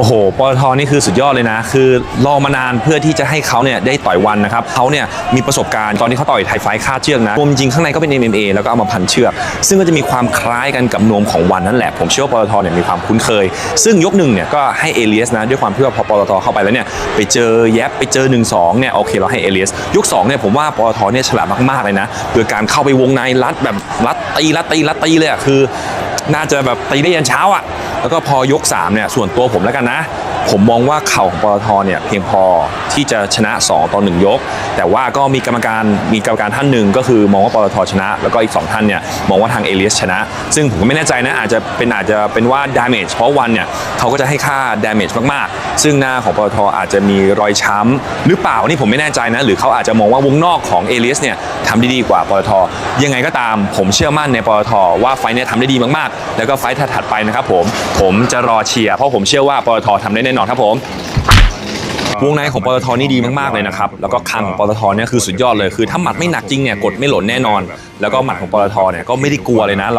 โอ้โห ปตทนี่คือสุดยอดเลยนะ คือรอมานานเพื่อที่จะให้เขาเนี่ยได้ต่อยวันนะครับเขาเนี่ยมีประสบการณ์ตอนที่เขาต่อยไทยไฟท์คาดเชือกนะรวมจริงข้างในก็เป็น MMA แล้วก็เอามาพันเชือก ซึ่งก็จะมีความคล้ายกันกับนวมของวันนั่นแหละ ผมเชื่อว่าปตทเนี่ยมีความคุ้นเคย ซึ่งยกหนึ่งเนี่ยก็ให้เอเลียสนะด้วยความที่ว่าพอปตทเข้าไปแล้วเนี่ยไปเจอแยบไปเจอ1นสองเนี่ยโอเคเราให้เอเลียสยกสองเนี่ยผมว่าปตทเนี่ยฉลาดมากๆเลยนะโดยการเข้าไปวงในรัดแบบรัดตีรัดตีรัดตีเลยอะคือ น่าจะแบบตีได้ยันเช้าอะ แล้วก็พอยก3เนี่ยส่วนตัวผมแล้วกันนะ ผมมองว่าเข่าของปตทเนี่ยเพียงพอที่จะชนะ 2 ต่อ 1 ยก แต่ว่าก็มีกรรมการมีกรรมการท่านหนึ่งก็คือมองว่าปตทชนะ แล้วก็อีก 2 ท่านเนี่ยมองว่าทางเอเลียสชนะ ซึ่งผมก็ไม่แน่ใจนะอาจจะเป็นอาจจะเป็นว่า damage เพราะวันเนี่ยเขาก็จะให้ค่า damage มากๆ ซึ่งหน้าของปตทอาจจะมีรอยช้ำหรือเปล่านี่ผมไม่แน่ใจนะ หรือเขาอาจจะมองว่าวงนอกของเอเลียสเนี่ย ทำได้ดีกว่าปตทยังไงก็ตามผมเชื่อมั่นในปตทว่าไฟล์เนี่ยทำได้ดีมากๆ แล้วก็ไฟล์ถัดๆไปนะครับผมผมจะรอเชียร์เพราะผมเชื่อว่าปตททำได้แน่นอนครับผมวงในของปตทนี่ดีมากๆเลยนะครับ แล้วก็คันของปตทเนี่ยคือสุดยอดเลย คือถ้าหมัดไม่หนักจริงเนี่ยกดไม่หล่นแน่นอน แล้วก็หมัดของปตทเนี่ยก็ไม่ได้กลัวเลยนะเรา